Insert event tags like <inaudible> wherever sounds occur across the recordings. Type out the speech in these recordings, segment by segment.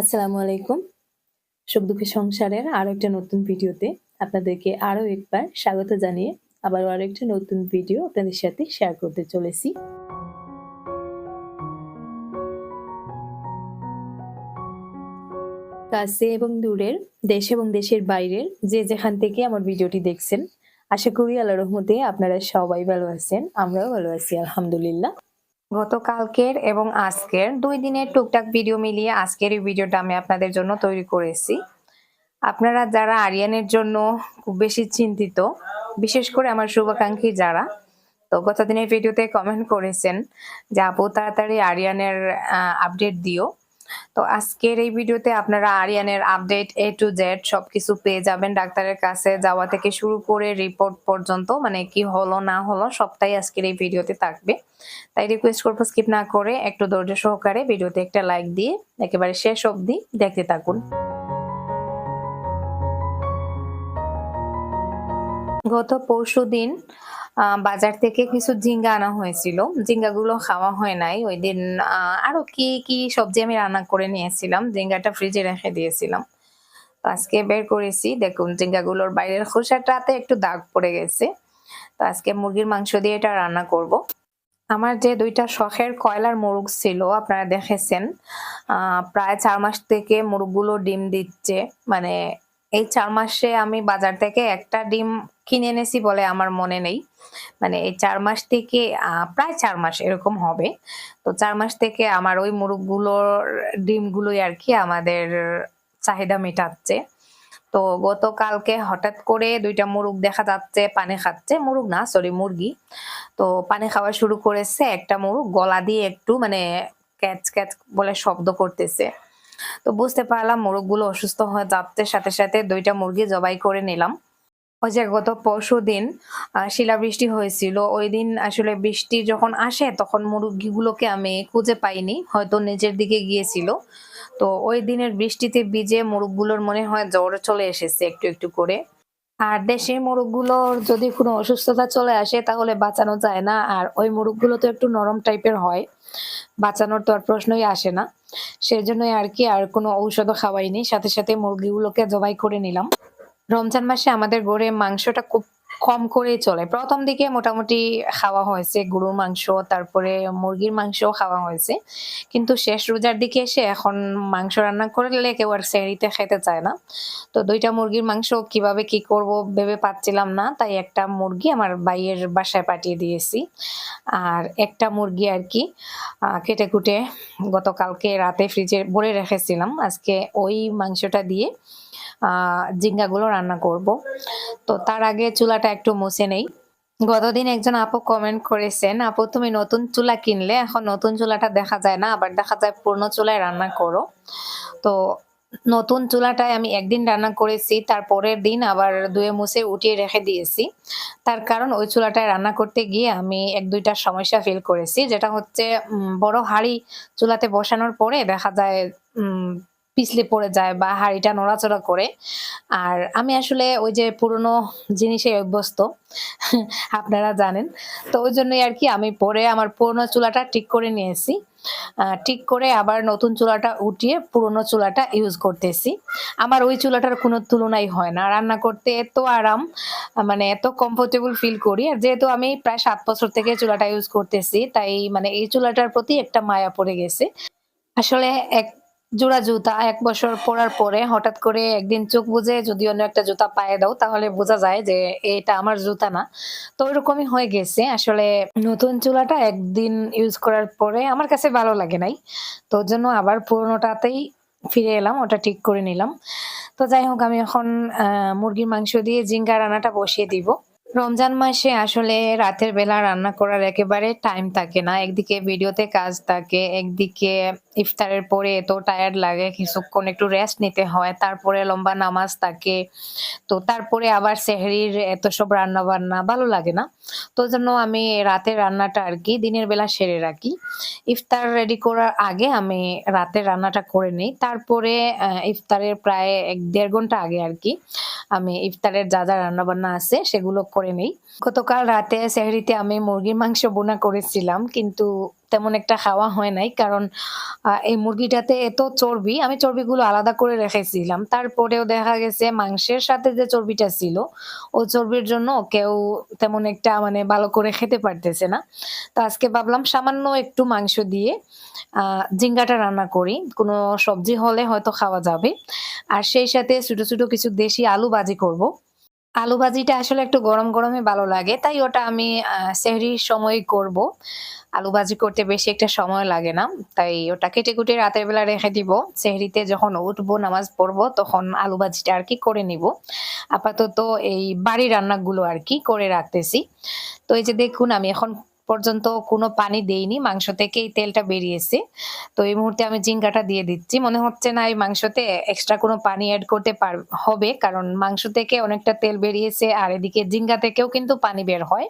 আসসালামু আলাইকুম। সুখ দুঃখের সংসারের আরও একটা নতুন ভিডিওতে আপনাদেরকে আরও একবার স্বাগত জানিয়ে আবার আরও একটা নতুন ভিডিও আপনাদের সাথে শেয়ার করতে চলেছি। কাছে এবং দূরের, দেশ এবং দেশের বাইরের যে যেখান থেকে আমার ভিডিওটি দেখছেন, আশা করি আল্লাহ রহমতে আপনারা সবাই ভালো আছেন, আমরাও ভালো আছি, আলহামদুলিল্লাহ। গতকালকের এবং আজকের দুই দিনের টুকটাক ভিডিও মিলিয়ে আজকের এই ভিডিওটা আমি আপনাদের জন্য তৈরি করেছি। আপনারা যারা আরিয়ানের জন্য খুব বেশি চিন্তিত, বিশেষ করে আমার শুভাকাঙ্ক্ষী যারা, তো গত দিনের ভিডিওতে কমেন্ট করেছেন যে, আপু, তাড়াতাড়ি আরিয়ানের আপডেট দিও। তো আজকের এই ভিডিওতে আপনারা আরিয়ানের আপডেট এ টু জেড সবকিছু পেয়ে যাবেন ডাক্তারের কাছে যাওয়া থেকে শুরু করে রিপোর্ট পর্যন্ত মানে কি হলো, না হলো, সবটাই আজকের এই ভিডিওতে থাকবে। তাই রিকোয়েস্ট করব স্কিপ না করে একটু ধৈর্য সহকারে ভিডিওতে একটা লাইক দিয়ে একেবারে শেষ অবধি দেখতে থাকুন। গত পরশু দিন বাজার থেকে কিছু ঝিঙ্গা আনা হয়েছিল। ঝিঙ্গাগুলো খাওয়া হয় নাই। ওই দিন আরও কি কি সবজি আমি রান্না করে নিয়েছিলাম। ঝিঙ্গাটা ফ্রিজে রেখে দিয়েছিলাম। আজকে বের করেছি। দেখুন, ঝিঙ্গাগুলোর বাইরের খোসাটাতে একটু দাগ পড়ে গেছে। তো আজকে মুরগির মাংস দিয়ে এটা রান্না করব। আমার যে দুইটা শখের কয়লার মুরগ ছিল, আপনারা দেখেছেন প্রায় চার মাস থেকে মুরগগুলো ডিম দিচ্ছে। মানে এই চার মাসে আমি বাজার থেকে একটা ডিম কিনে এনেছি বলে আমার মনে নেই। মানে এই চার মাস থেকে প্রায় চার মাস এরকম হবে। তো চার মাস থেকে আমার ওই মুরগগুলোর, ডিমগুলোই আর কি আমাদের চাহিদা মেটাচ্ছে। তো গতকালকে হঠাৎ করে দুইটা মুরগ দেখা যাচ্ছে, পানি খাচ্ছে। মুরগ না সরি মুরগি। তো পানি খাওয়া শুরু করেছে একটা মুরগ, গলা দিয়ে একটু মানে ক্যাচ ক্যাচ বলে শব্দ করতেছে। তো বুঝতে পারলাম মুরগগুলো অসুস্থ হয়ে যাচ্ছে। সাথে সাথে দুইটা মুরগি জবাই করে নিলাম। ওই যে গত পরশু দিন শিলাবৃষ্টি হয়েছিল। ওই দিন আসলে বৃষ্টি যখন আসে, তখন মুরগিগুলোকে আমি খুঁজে পাইনি, হয়তো নিজের দিকে গিয়েছিল। তো ওই দিনের বৃষ্টিতে ভিজে মুরগগুলোর মনে হয় জ্বর চলে এসেছে একটু একটু করে। আর দেশি মুরগগুলোর যদি কোনো অসুস্থতা চলে আসে, তাহলে বাঁচানো যায় না। আর ওই মুরগগুলো তো একটু নরম টাইপের হয়, বাঁচানোর তো আর প্রশ্নই আসে না। সেই জন্যই আর কি, আর কোনো ঔষধও খাওয়াইনি। সাথে সাথে মুরগিগুলোকে জবাই করে নিলাম। রমজান মাসে আমাদের গড়ে মাংসটা খুব কম করে চলে। প্রথম দিকে মোটামুটি খাওয়া হয়েছে গরুর মাংস, তারপরে মুরগির মাংস খাওয়া হয়েছে। কিন্তু শেষ রোজার দিকে এসে এখন মাংস রান্না করলে কেউ আর সেহরিতে খেতে চায় না। তো দুইটা মুরগির মাংস কীভাবে কি করব ভেবে পাচ্ছিলাম না, তাই একটা মুরগি আমার বাইয়ের বাসায় পাঠিয়ে দিয়েছি। আর একটা মুরগি আর কি কেটে কুটে গতকালকে রাতে ফ্রিজে ভরে রেখেছিলাম। আজকে ওই মাংসটা দিয়ে জিঙ্গাগুলো রান্না করব। তো তার আগে চুলাটা একটু মুছে নেই। গতদিন একজন আপু কমেন্ট করেছেন, আপু, তুমি নতুন চুলা কিনলে? এখন নতুন চুলাটা দেখা যায় না, আবার দেখা যায় পুরনো চুলায় রান্না করো। তো নতুন চুলাটায় আমি একদিন রান্না করেছি তারপরের দিন আবার ধুয়ে মুছে উঠিয়ে রেখে দিয়েছি। তার কারণ ওই চুলাটায় রান্না করতে গিয়ে আমি এক দুইটা সমস্যা ফিল করেছি, যেটা হচ্ছে বড় হাঁড়ি চুলাতে বসানোর পরে দেখা যায় পিছলে পড়ে যায় বা হাঁড়িটা নড়াচড়া করে। আর আমি আসলে ওই যে পুরনো জিনিসে অভ্যস্ত, আপনারা জানেন। তো ওই জন্যই আর কি আমি পরে আমার পুরনো চুলাটা ঠিক করে নিয়েছি। ঠিক করে আবার নতুন চুলাটা উঠিয়ে পুরনো চুলাটা ইউজ করতেছি। আমার ওই চুলাটার কোনো তুলনাই হয় না। রান্না করতে এত আরাম মানে এত কমফোর্টেবল ফিল করি। আর যেহেতু আমি প্রায় সাত বছর থেকে চুলাটা ইউজ করতেছি, তাই মানে এই চুলাটার প্রতি একটা মায়া পড়ে গেছে। আসলে এক জোড়া জুতা এক বছর পরার পরে হঠাৎ করে একদিন চোখ বুঝে যদি অন্য একটা জুতা পায়ে দাও, তাহলে বোঝা যায় যে এটা আমার জুতা না। তো ওইরকমই হয়ে গেছে। আসলে নতুন চুলাটা একদিন ইউজ করার পরে আমার কাছে ভালো লাগে নাই। তো জন্য আবার পুরোনোটাতেই ফিরে এলাম, ওটা ঠিক করে নিলাম। তো যাই হোক, আমি এখন মুরগির মাংস দিয়ে জিঙ্গা রান্নাটা বসিয়ে দিব। রমজান মাসে আসলে রাতের বেলা রান্না করার একেবারে টাইম থাকে না। একদিকে ভিডিওতে কাজ থাকে, একদিকে ইফতারের পরে এত টায়ার্ড লাগে, কিছুক্ষণ একটু রেস্ট নিতে হয়, তারপরে লম্বা নামাজ থাকে। তো তারপরে আবার সেহরির এত সব রান্না বান্না ভালো লাগে না। তো জন্য আমি রাতের রান্নাটা আর কি দিনের বেলা সেরে রাখি। ইফতার রেডি করার আগে আমি রাতের রান্নাটা করে নিই। তারপরে ইফতারের প্রায় এক দেড় ঘণ্টা আগে আর কি আমি ইফতারের যা যা রান্না বান্না আছে সেগুলো করে নেই গতকাল রাতে সেহরিতে আমি মুরগির মাংস বোনা করেছিলাম, কিন্তু তেমন একটা খাওয়া হয় নাই কারণ এই মুরগিটাতে এত চর্বি, আমি চর্বিগুলো আলাদা করে রেখেছিলাম। তারপরেও দেখা গেছে মাংসের সাথে যে চর্বিটা ছিল ও চর্বির জন্য কেউ তেমন একটা মানে ভালো করে খেতে পারতেছে না। তো আজকে ভাবলাম সামান্য একটু মাংস দিয়ে জিঙ্গাটা রান্না করি। কোনো সবজি হলে হয়তো খাওয়া যাবে। আর সেই সাথে ছোট ছোট কিছু দেশি আলু বাজি করব। আলু ভাজিটা আসলে একটু গরম গরমে ভালো লাগে, তাই ওটা আমি সেহরির সময় করব। আলু ভাজি করতে বেশি একটা সময় লাগে না, তাই ওটা কেটে কুটে রাতের বেলা রেখে দিব। সেহরিতে যখন উঠবো, নামাজ পড়ব, তখন আলু ভাজিটা আর কি করে নিব। আপাতত এই বাড়ি রান্নাগুলো আর কি করে রাখতেছি। তো এই যে দেখুন, আমি এখন পর্যন্ত কোনো পানি দেইনি, মাংস থেকে এই তেলটা বেরিয়েছে। তো এই মুহূর্তে আমি জিঙ্গাটা দিয়ে দিচ্ছি। মনে হচ্ছে না এই মাংসতে এক্সট্রা কোনো পানি অ্যাড করতে পার, হবে, কারণ মাংস থেকে অনেকটা তেল বেরিয়েছে আর এদিকে জিঙ্গা থেকেও কিন্তু পানি বের হয়।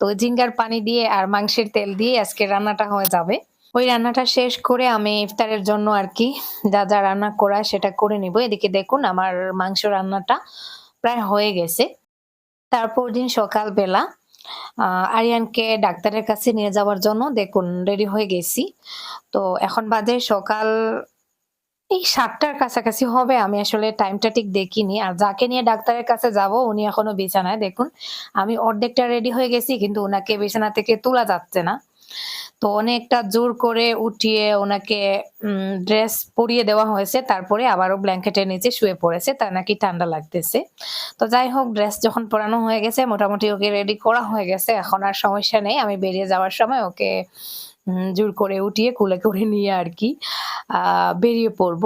তো জিঙ্গার পানি দিয়ে আর মাংসের তেল দিয়ে আজকে রান্নাটা হয়ে যাবে। ওই রান্নাটা শেষ করে আমি ইফতারের জন্য আর কি যা যা রান্না করা সেটা করে নিব। এদিকে দেখুন আমার মাংস রান্নাটা প্রায় হয়ে গেছে। তারপর দিন সকালবেলা আরিয়ানকে ডাক্তারের কাছে নিয়ে যাওয়ার জন্য দেখুন, রেডি হয়ে গেছি। তো এখন বাদে সকাল এই সাতটার কাছাকাছি হবে, আমি আসলে টাইমটা ঠিক দেখিনি। আর যাকে নিয়ে ডাক্তারের কাছে যাব, উনি এখনও বিছানায়, দেখুন। আমি অর্ধেকটা রেডি হয়ে গেছি, কিন্তু ওনাকে বিছানা থেকে তোলা যাচ্ছে না। তো অনেকটা জোর করে উঠিয়ে ওনাকে ড্রেস পরিয়ে দেওয়া হয়েছে। তারপরে আবারও ব্ল্যাঙ্কেটের নিচে শুয়ে পড়েছে। তার নাকি ঠান্ডা লাগতেছে। তো যাই হোক ড্রেস যখন পরানো হয়ে গেছে, মোটামুটি ওকে রেডি করা হয়ে গেছে। এখন আর সমস্যা নেই। আমি বেরিয়ে যাওয়ার সময় ওকে জোর করে উঠিয়ে কুলে করে নিয়ে আর কি বেরিয়ে পড়ব।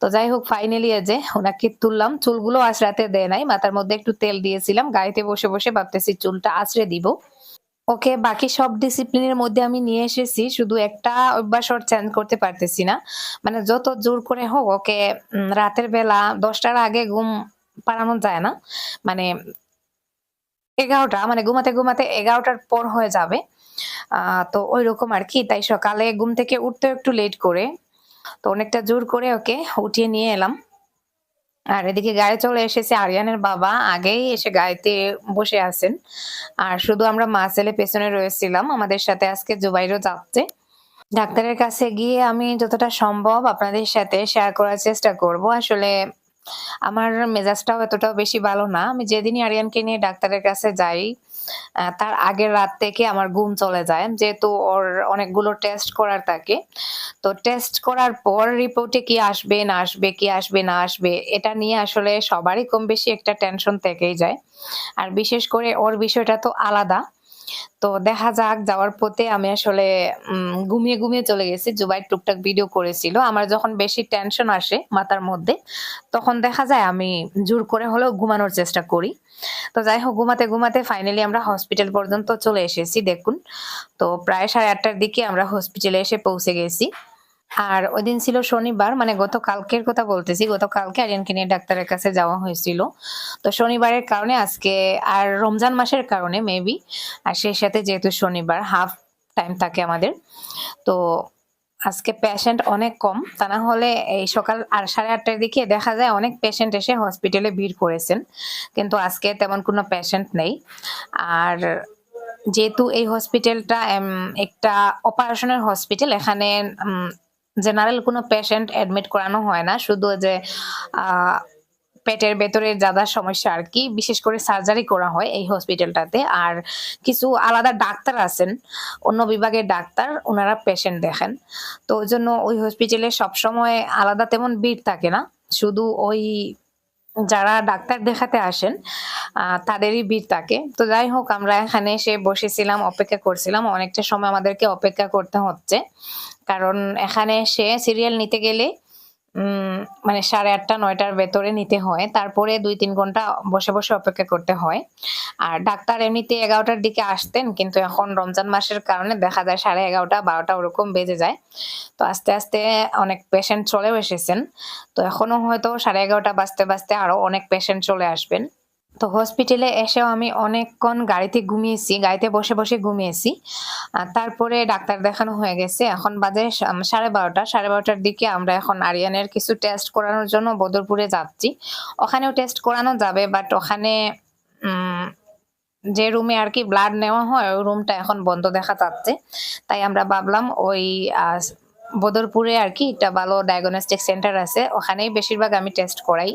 তো যাই হোক ফাইনালি যে ওনাকে তুললাম। চুলগুলো আঁচড়াতে দেয় নাই। মাথার মধ্যে একটু তেল দিয়েছিলাম। গাড়িতে বসে বসে ভাবতেছি চুলটা আঁচড়ে দিব। ওকে, বাকি সব ডিসিপ্লিনের মধ্যে আমি নিয়ে এসেছি, শুধু একটা অভ্যাস ওর চেঞ্জ করতে পারতেছি না। মানে যত জোর করে হোক, ওকে রাতের বেলা দশটার আগে ঘুম পাড়ানো যায় না। মানে এগারোটা মানে ঘুমাতে ঘুমাতে এগারোটার পর হয়ে যাবে। তো ওই রকম আর কি, তাই সকালে ঘুম থেকে উঠতে একটু লেট করে। তো অনেকটা জোর করে ওকে উঠিয়ে নিয়ে এলাম। আর এদিকে গায়ে চলে এসেছে আরিয়ানের বাবা, আগেই এসে গাড়িতে বসে আছেন। আর শুধু আমরা মা ছেলে পেছনে রয়েছিলাম, আমাদের সাথে আজকে জুবাইরও যাচ্ছে। ডাক্তারের কাছে গিয়ে আমি যতটা সম্ভব আপনাদের সাথে শেয়ার করার চেষ্টা করব। আসলে আমার মেজাজটাও এতটাও বেশি ভালো না। আমি যেদিনই আরিয়ানকে নিয়ে ডাক্তারের কাছে যাই তার আগের রাত থেকে আমার ঘুম চলে যায়। যেহেতু ওর অনেকগুলো টেস্ট করার থাকে। তো টেস্ট করার পর রিপোর্টে কি আসবে, না আসবে, কি আসবে, না আসবে, এটা নিয়ে আসলে সবারই কম বেশি একটা টেনশন থেকেই যায়। আর বিশেষ করে ওর বিষয়টা তো আলাদা। তো দেখা যাক, যাওয়ার পথে আমি আসলে ঘুমিয়ে ঘুমিয়ে চলে গেছি। জুবাই টুকটাক ভিডিও করেছিল। আমার যখন বেশি টেনশন আসে মাথার মধ্যে, তখন দেখা যায় আমি জোর করে হলেও ঘুমানোর চেষ্টা করি। তো যাই হোক, ঘুমাতে ঘুমাতে ফাইনালি আমরা হসপিটাল পর্যন্ত চলে এসেছি, দেখুন। তো প্রায় সাড়ে আটটার দিকে আমরা হসপিটালে এসে পৌঁছে গেছি। আর ওই দিন ছিল শনিবার মানে গত কালকের কথা বলতেছি গত কালকে আরিয়ানকে নিয়ে ডাক্তারের কাছে যাওয়া হয়েছিল। তো শনিবারের কারণে আজকে, আর রমজান মাসের কারণে মেবি আর সেই সাথে যেহেতু শনিবার হাফ টাইম থাকে আমাদের। তো আজকে পেশেন্ট অনেক কম, তা না হলে এই সকাল আর সাড়ে আটটার দিকে দেখা যায় অনেক পেশেন্ট এসে হসপিটালে ভিড় করেছেন। কিন্তু আজকে তেমন কোনো পেশেন্ট নেই। আর যেহেতু এই হসপিটালটা একটা অপারেশনের হসপিটাল এখানে জেনারেল কোনো পেশেন্ট অ্যাডমিট করানো হয় না, শুধু যে পেটের ভেতরে যাদের সমস্যা আর কি, বিশেষ করে সার্জারি করা হয় এই হসপিটালটাতে আর কিছু আলাদা ডাক্তার আছেন, অন্য বিভাগের ডাক্তার, ওনারা পেশেন্ট দেখেন। তো ওই জন্য ওই হসপিটালে সবসময় আলাদা তেমন ভিড় থাকে না। শুধু ওই যারা ডাক্তার দেখাতে আসেন তাদেরই ভিড় থাকে। তো যাই হোক, আমরা এখানে এসে বসেছিলাম, অপেক্ষা করছিলাম। অনেকটা সময় আমাদেরকে অপেক্ষা করতে হচ্ছে। কারণ এখানে এসে সিরিয়াল নিতে গেলে মানে সাড়ে আটটা, নয়টার ভেতরে নিতে হয়। তারপরে দুই তিন ঘণ্টা বসে বসে অপেক্ষা করতে হয়। আর ডাক্তার এমনিতে এগারোটার দিকে আসতেন, কিন্তু এখন রমজান মাসের কারণে দেখা যায় সাড়ে এগারোটা, বারোটা ওরকম বেজে যায়। তো আস্তে আস্তে অনেক পেশেন্ট চলেও এসেছেন। তো এখনও হয়তো সাড়ে এগারোটা বাজতে বাজতে আরও অনেক পেশেন্ট চলে আসবেন। তো হসপিটালে এসেও আমি অনেকক্ষণ গাড়িতে ঘুমিয়েছি, গাড়িতে বসে বসে ঘুমিয়েছি। তারপরে ডাক্তার দেখানো হয়ে গেছে, এখন বাজে সাড়ে বারোটা। সাড়ে বারোটার দিকে আমরা এখন আরিয়ানের কিছু টেস্ট করানোর জন্য বদরপুরে যাচ্ছি। ওখানেও টেস্ট করানো যাবে বাট ওখানে যে রুমে আর কি ব্লাড নেওয়া হয়, ওই রুমটা এখন বন্ধ দেখা যাচ্ছে। তাই আমরা ভাবলাম ওই বদরপুরে আর কি একটা ভালো ডায়াগনস্টিক সেন্টার আছে, ওখানেই বেশিরভাগ আমি টেস্ট করাই।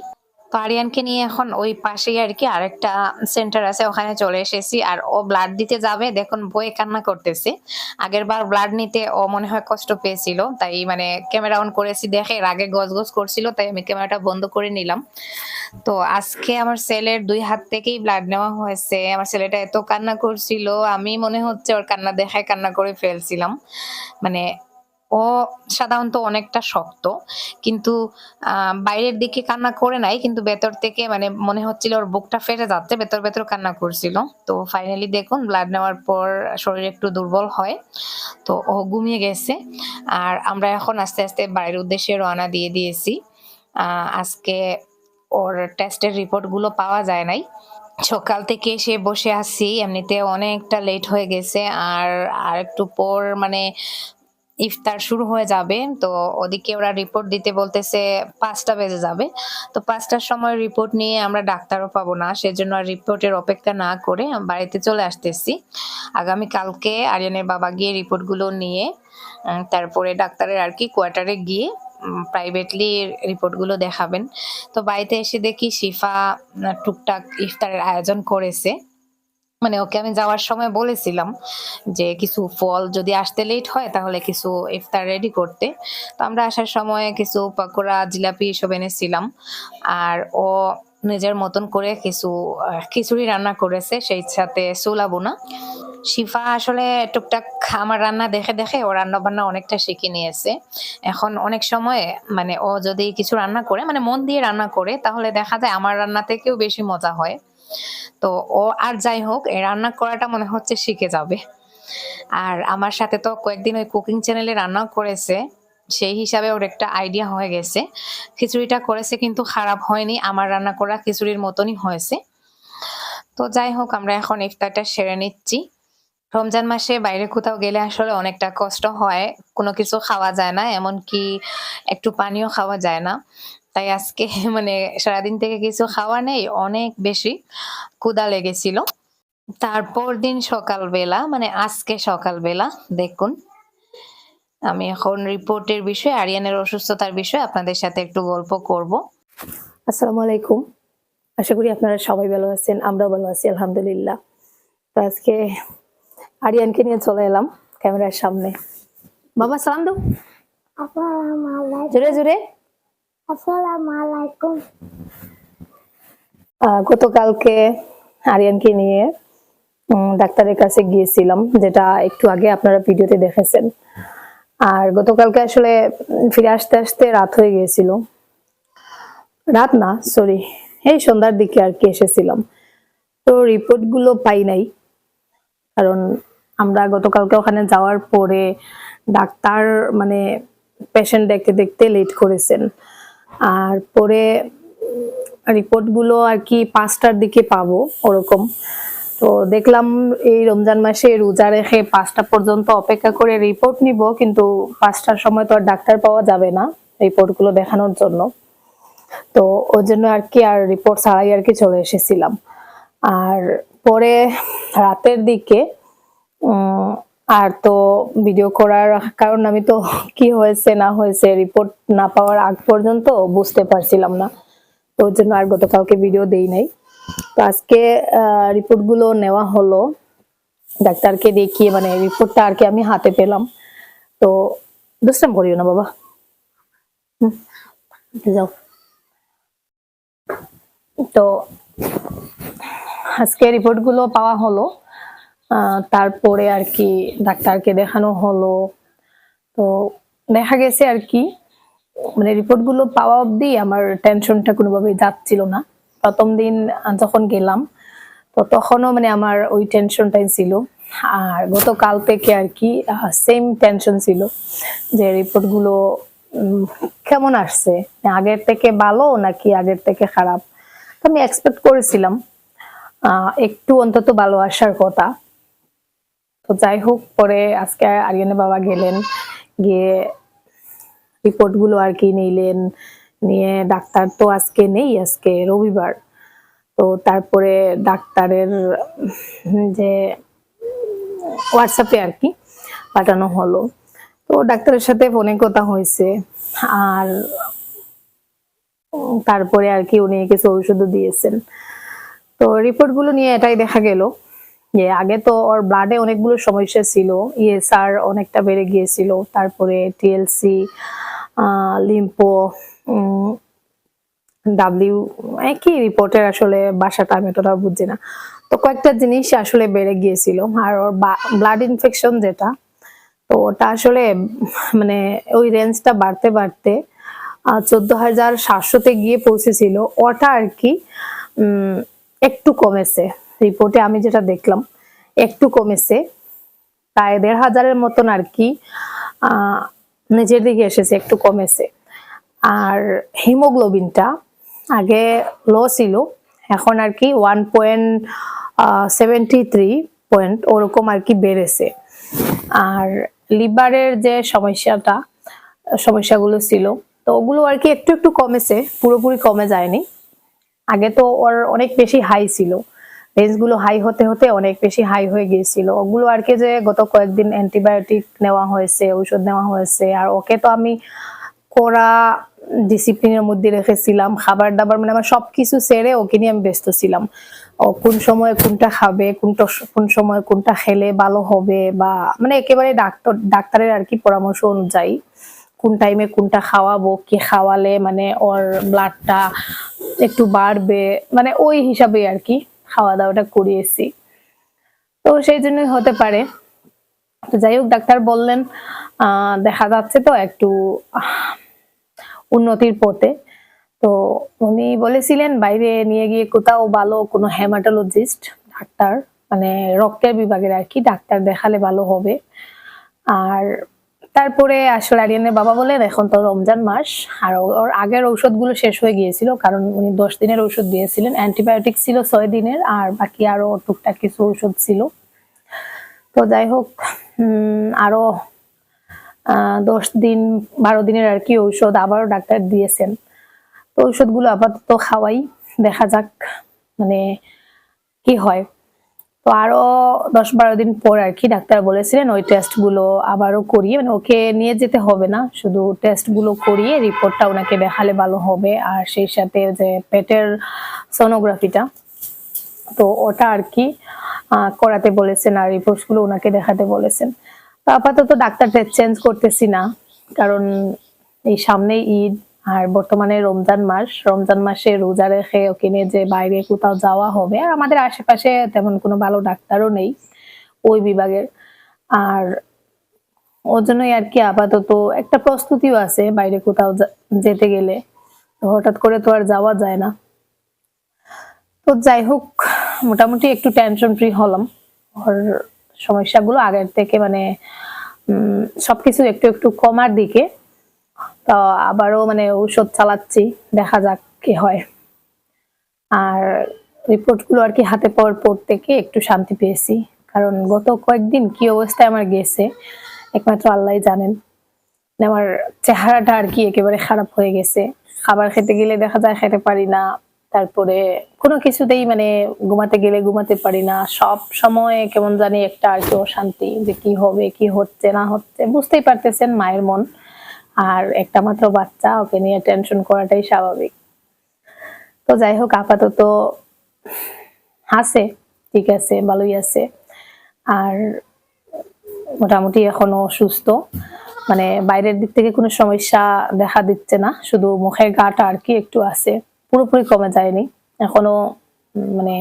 তো আরিয়ানকে নিয়ে এখন ওই পাশেই আর কি আরেকটা সেন্টার আছে, ওখানে চলে এসেছি। আর ও ব্লাড দিতে যাবে, দেখুন বয়ে কান্না করতেছে। আগের বার ব্লাড নিতে ও মনে হয় কষ্ট পেয়েছিল, তাই মানে ক্যামেরা অন করেছি দেখে এর আগে গজ গজ করছিল, তাই আমি ক্যামেরাটা বন্ধ করে নিলাম। তো আজকে আমার ছেলের দুই হাত থেকেই ব্লাড নেওয়া হয়েছে। আমার ছেলেটা এত কান্না করছিল, আমি মনে হচ্ছে ওর কান্না দেখায় কান্না করে ফেলছিলাম। মানে ও সাধারণত অনেকটা শক্ত, কিন্তু বাইরের দিকে কান্না করে নাই, কিন্তু ভেতর থেকে মানে মনে হচ্ছিল ওর বুকটা ফেটে যাচ্ছে, ভেতর ভেতর কান্না করছিল। তো ফাইনালি দেখুন ব্লাড নেওয়ার পর শরীর একটু দুর্বল হয়, তো ও ঘুমিয়ে গেছে। আর আমরা এখন আস্তে আস্তে বাড়ির উদ্দেশ্যে রওনা দিয়ে দিয়েছি। আজকে ওর টেস্টের রিপোর্টগুলো পাওয়া যায় নাই। সকাল থেকে এসে বসে আছি, এমনিতে অনেকটা লেট হয়ে গেছে, আর আর একটু পর মানে ইফতার শুরু হয়ে যাবে। তো ওদিকে ওরা রিপোর্ট দিতে বলতেছে পাঁচটা বেজে যাবে। তো পাঁচটার সময় রিপোর্ট নিয়ে আমরা ডাক্তারও পাবো না। সেজন্য আর রিপোর্টের অপেক্ষা না করে বাড়িতে চলে আসতেছি। আগামী কালকে আরিয়ানের বাবা গিয়ে রিপোর্টগুলো নিয়ে তারপরে ডাক্তারের আর কি কোয়ার্টারে গিয়ে প্রাইভেটলি রিপোর্টগুলো দেখাবেন। তো বাড়িতে এসে দেখি শিফা টুকটাক ইফতারের আয়োজন করেছে। মানে ওকে আমি যাওয়ার সময় বলেছিলাম যে কিছু ফল যদি আসতে লেট হয় তাহলে কিছু ইফতার রেডি করতে। তো আমরা আসার সময় কিছু পাকোড়া, জিলাপি এসব এনেছিলাম। আর ও নিজের মতন করে কিছু খিচুড়ি রান্না করেছে, সেই সাথে সোলা বোনা। শিফা আসলে টুকটাক আমার রান্না দেখে দেখে ও রান্না বান্না অনেকটা শিখে নিয়েছে। এখন অনেক সময় মানে ও যদি কিছু রান্না করে মানে মন দিয়ে রান্না করে, তাহলে দেখা যায় আমার রান্না থেকেও বেশি মজা হয়। তো ও, আর যাই হোক রান্না করাটা মনে হচ্ছে শিখে যাবে। আর আমার সাথে তো কয়েকদিন ওই কুকিং চ্যানেলে রান্নাও করেছে। সেই হিসাবে ওর একটা আইডিয়া হয়ে গেছে। খিচুড়িটা করেছে কিন্তু খারাপ হয়নি, আমার রান্না করা খিচুড়ির মতনই হয়েছে। তো যাই হোক, আমরা এখন ইফতারটা সেরে নিচ্ছি। রমজান মাসে বাইরে কোথাও গেলে আসলে অনেকটা কষ্ট হয়, কোনো কিছু খাওয়া যায় না, এমনকি একটু পানিও খাওয়া যায় না। তাই আজকে <laughs> মানে সারাদিন থেকে কিছু খাওয়া নেই, অনেক বেশি ক্ষুধা লেগেছিল। তারপর দিন সকালবেলা মানে আজকে সকালবেলা, দেখুন। আমি এখন রিপোর্টের বিষয়ে আরিয়ানের অসুস্থতার বিষয়ে আপনাদের সাথে একটু গল্প করব। আসসালামু আলাইকুম। আশা করি আপনারা সবাই ভালো আছেন আমরাও ভালো আছি আলহামদুলিল্লাহ। তো আজকে আরিয়ানকে নিয়ে চলে এলাম ক্যামেরার সামনে। বাবা সালাম দাও। আসসালামু আলাইকুম জোরে জোরে। আসসালামু আলাইকুম। আহ, গতকালকে আরিয়ানকে নিয়ে উম, ডাক্তারের কাছে গিয়েছিলাম যেটা একটু আগে আপনারা ভিডিওতে দেখেছেন। আর গতকালকে আসলে ফিরে আসতে আসতে রাত হয়ে গিয়েছিল। রাত না সরি এই সন্ধ্যার দিকে আর কি এসেছিলাম। তো রিপোর্টগুলো পাই নাই, কারণ আমরা গতকালকে ওখানে যাওয়ার পরে ডাক্তার মানে পেশেন্ট দেখতে দেখতে লেট করেছেন। আর পরে রিপোর্টগুলো আর কি পাঁচটার দিকে পাবো, ওরকম। তো দেখলাম এই রমজান মাসে রোজা রেখে পাঁচটা পর্যন্ত অপেক্ষা করে রিপোর্ট নিব, কিন্তু পাঁচটার সময় তো আর ডাক্তার পাওয়া যাবে না রিপোর্টগুলো দেখানোর জন্য। তো ওই জন্য আর কি আর রিপোর্ট ছাড়াই আর কি চলে এসেছিলাম। আর পরে রাতের দিকে আর তো ভিডিও করার কারণ আমি তো কি হয়েছে, না হয়েছে রিপোর্ট না পাওয়ার আগ পর্যন্ত বুঝতে পারছিলাম না। তো ওর জন্য আর গতকালকে ভিডিও দেই নাই। তো আজকে রিপোর্টগুলো নেওয়া হলো। ডাক্তারকে দেখিয়ে মানে রিপোর্টটা আর কি আমি হাতে পেলাম। তো দুষ্টাম করিও না বাবা। যাও। তো আজকে রিপোর্টগুলো পাওয়া হলো। তারপরে আর কি ডাক্তারকে দেখানো হলো। তো দেখা গেছে আর কি মানে রিপোর্টগুলো পাওয়া অবধি আমার টেনশনটা কোনোভাবেই যাচ্ছিল না। প্রথম দিন যখন গেলাম তো তখনও মানে আমার ওই টেনশনটাই ছিল। আর গতকাল থেকে আর কি সেম টেনশন ছিল যে রিপোর্টগুলো উম, কেমন আসছে? আগের থেকে ভালো নাকি আগের থেকে খারাপ? তো আমি এক্সপেক্ট করেছিলাম। একটু অন্তত ভালো আসার কথা। তো যাই হোক পরে আজকে আরিয়ানের বাবা গেলেন গিয়ে রিপোর্টগুলো আর কি নিলেন। নিয়ে ডাক্তার তো আজকে নেই, আজকে রবিবার। তো তারপরে ডাক্তারের যে হোয়াটসঅ্যাপে আর কি পাঠানো হলো। তো ডাক্তারের সাথে ফোনে কথা হয়েছে। আর তারপরে আর কি উনি কিছু ঔষধও দিয়েছেন। তো রিপোর্টগুলো নিয়ে এটাই দেখা গেল যে আগে তো ওর ব্লাডে অনেকগুলো সমস্যা ছিল ইএসআর অনেকটা বেড়ে গিয়েছিল। তারপরে টিএলসি লিম্পো ডাব্লিউ একই রিপোর্টের আসলে বাসাটা আমি অতটা বুঝছি না। তো কয়েকটা জিনিস আসলে বেড়ে গিয়েছিল। আর ওর ব্লাড ইনফেকশন যেটা, তো ওটা আসলে মানে ওই রেঞ্জটা বাড়তে বাড়তে চোদ্দ হাজার সাতশোতে গিয়ে পৌঁছেছিল। ওটা আর কি একটু কমেছে। রিপোর্টে আমি যেটা দেখলাম, একটু কমেছে। প্রায় দেড় হাজারের মতন আর কি নিচের দিকে এসেছে, একটু কমেছে। আর হিমোগ্লোবিনটা আগে লো ছিল, এখন আর কি one point seventy three point ওরকম আর কি বেড়েছে। আর লিভারের যে সমস্যাটা, সমস্যাগুলো ছিল, তো ওগুলো আর কি একটু একটু কমেছে, পুরোপুরি কমে যায়নি। আগে তো ওর অনেক বেশি হাই ছিল রেঞ্জগুলো হাই হতে হতে অনেক বেশি হাই হয়ে গিয়েছিল। ওগুলো আর কি যে গত কয়েকদিন অ্যান্টিবায়োটিক নেওয়া হয়েছে ওষুধ নেওয়া হয়েছে, আর ওকে তো আমি কড়া ডিসিপ্লিনের মধ্যে রেখেছিলাম খাবার দাবার মানে আমার সবকিছু ছেড়ে ওকে নিয়ে আমি ব্যস্ত ছিলাম। ও কোন সময় কোনটা খাবে, কোনটা কোন সময় কোনটা খেলে ভালো হবে বা মানে একেবারে ডাক্তার, ডাক্তারের আর কি পরামর্শ অনুযায়ী কোন টাইমে কোনটা খাওয়াবো, কি খাওয়ালে মানে ওর ব্লাডটা একটু বাড়বে মানে ওই হিসাবে আর কি খাওয়া দাওয়াটা করিয়েছি। তো সেই জন্যই হতে পারে। তো যাই হোক, ডাক্তার বললেন দেখা যাচ্ছে তো একটু উন্নতির পথে। তো উনি বলেছিলেন, বাইরে নিয়ে গিয়ে কোথাও ভালো কোনো হেমাটোলজিস্ট, ডাক্তার মানে রক্তের বিভাগের আর কি, ডাক্তার দেখালে ভালো হবে। আর তারপরে আসলে আরিয়ানের বাবা বলেন, এখন তো রমজান মাস, আর ওর আগের ঔষধগুলো শেষ হয়ে গিয়েছিল, কারণ উনি দশ দিনের ঔষধ দিয়েছিলেন। অ্যান্টিবায়োটিক ছিল ছয় দিনের, আর বাকি আরও টুকটাক কিছু ঔষধ ছিল। তো যাই হোক আরও দশ দিন, বারো দিনের আর কি ঔষধ আবারও ডাক্তার দিয়েছেন। তো ঔষধগুলো আপাতত খাওয়াই, দেখা যাক মানে কি হয়। তো আরও দশ বারো দিন পর আর কি ডাক্তার বলেছিলেন ওই টেস্টগুলো আবারও করিয়ে মানে ওকে নিয়ে যেতে হবে না, শুধু টেস্টগুলো করিয়ে রিপোর্টটা ওনাকে দেখালে ভালো হবে। আর সেই সাথে যে পেটের সোনোগ্রাফিটা তো ওটা আর কি করাতে বলেছেন আর রিপোর্টসগুলো ওনাকে দেখাতে বলেছেন। আপাতত ডাক্তারটা চেঞ্জ করতেছি না। কারণ এই সামনে ঈদ, আর বর্তমানে রমজান মাস। রমজান মাসে রোজা রেখে ওকে নিয়ে যে বাইরে কোথাও যাওয়া হবে, আর আমাদের আশেপাশে তেমন কোনো ভালো ডাক্তারও নেই ওই বিভাগের। আর ওর জন্যই আর কি আপাতত একটা প্রস্তুতিও আছে বাইরে কোথাও যেতে গেলে। হঠাৎ করে তো আর যাওয়া যায় না। তো যাই হোক, মোটামুটি একটু টেনশন ফ্রি হলাম। ওর সমস্যাগুলো আগের থেকে মানে সবকিছু একটু একটু কমার দিকে। তো আবারও মানে ঔষধ চালাচ্ছি, দেখা যাক কি হয়। আর রিপোর্টগুলো আর কি হাতে পাওয়ার পর থেকে একটু শান্তি পেয়েছি। কারণ গত কয়েকদিন কি অবস্থায় আমার গেছে, একমাত্র আল্লাহ জানেন। আমার চেহারাটা আর কি একেবারে খারাপ হয়ে গেছে। খাবার খেতে গেলে দেখা যায় খেতে পারি না। তারপরে কোনো কিছুতেই মানে ঘুমাতে গেলে ঘুমাতে পারি না। সব সময় কেমন জানি একটা আর কি অশান্তি যে কি হবে, কি হচ্ছে, না হচ্ছে, বুঝতেই পারতেছেন মায়ের মন। আর একটা মাত্র বাচ্চা, ওকে নিয়ে টেনশন করাটাই স্বাভাবিক। তো যাই হোক, আপাতত আছে, ঠিক আছে, ভালোই আছে। আর মোটামুটি এখনও সুস্থ। মানে বাইরের দিক থেকে কোনো সমস্যা দেখা দিচ্ছে না, শুধু মুখের গাটা আর কি একটু আছে। পুরোপুরি কমে যায়নি। এখনও মানে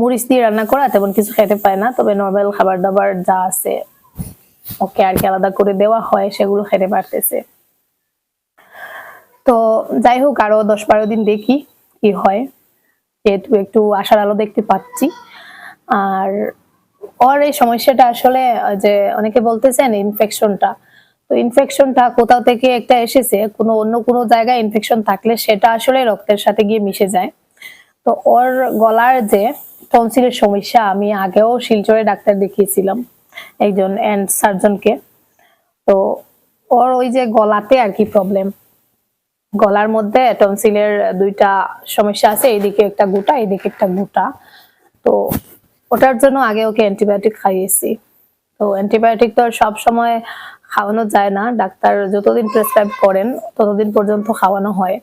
মরিচ দিয়ে রান্না করা তেমন কিছু খেতে পায় না, তবে নর্মাল খাবার দাবার যা আছে, ওকে আর কি আলাদা করে দেওয়া হয়, সেগুলো খেতে পারতেছে। তো যাই হোক, আরও দশ বারো দিন দেখি কি হয়। যেহেতু একটু আশার আলো দেখতে পাচ্ছি। আর, ওর এই সমস্যাটা আসলে, যে অনেকে বলতেছেন ইনফেকশনটা তো ইনফেকশনটা কোথাও থেকে একটা এসেছে, কোনো অন্য কোনো জায়গায় ইনফেকশন থাকলে সেটা আসলে রক্তের সাথে গিয়ে মিশে যায়। তো ওর গলার যে টনসিলের সমস্যা, আমি আগেও শিলচরে ডাক্তার দেখিয়েছিলাম একজন এন্ড সার্জনকে তো ওর ওই যে গলাতে আর কি প্রবলেম গলার মধ্যে টনসিলের দুইটা সমস্যা আছে এইদিকে একটা গোটা এইদিকে একটা গোটা। তো ওটার জন্য আগে ওকে অ্যান্টিবায়োটিক খাইয়েছি। তো অ্যান্টিবায়োটিক তো সব সময় খাওয়ানো যায় না। ডাক্তার যতদিন প্রেসক্রাইব করেন, ততদিন পর্যন্ত খাওয়ানো হয়।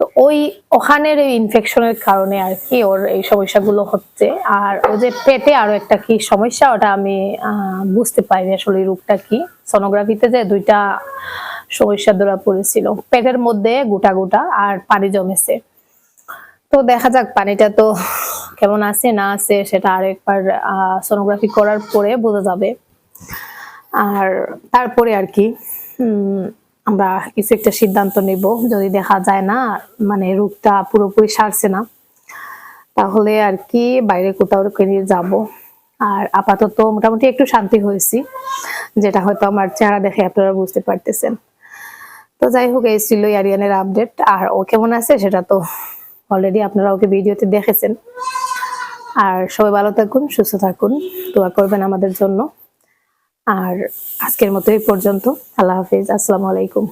তো ওই ওখানের এই ইনফেকশনের কারণে আর কি ওর এই সমস্যাগুলো হচ্ছে। আর ও যে পেটে আরও একটা কি সমস্যা, ওটা আমি বুঝতে পারিনি আসলে এই রোগটা কি। সোনোগ্রাফিতে যে দুইটা সমস্যা ধরা পড়েছিল। পেটের মধ্যে গোটা গোটা আর পানি জমেছে। তো দেখা যাক পানিটা তো কেমন আছে, না আছে, সেটা আরেকবার সোনোগ্রাফি করার পরে বোঝা যাবে। আর তারপরে আর কি আমরা কিছু একটা সিদ্ধান্ত নেব। যদি দেখা যায় না মানে রোগটা পুরোপুরি সারছে না, তাহলে আর কি বাইরে কোথাও নিয়ে যাব। আর আপাতত মোটামুটি একটু শান্তি হয়েছি, যেটা হয়তো আমার চেহারা দেখে আপনারা বুঝতে পারতেছেন। তো যাই হোক, এই ছিল আরিয়ানের আপডেট আর ও কেমন আছে সেটা তো অলরেডি আপনারা ওকে ভিডিওতে দেখেছেন। আর সবাই ভালো থাকুন, সুস্থ থাকুন, দোয়া করবেন আমাদের জন্য। আর আজকের মতো এই পর্যন্ত। আল্লাহ হাফিজ। আসসালামু আলাইকুম।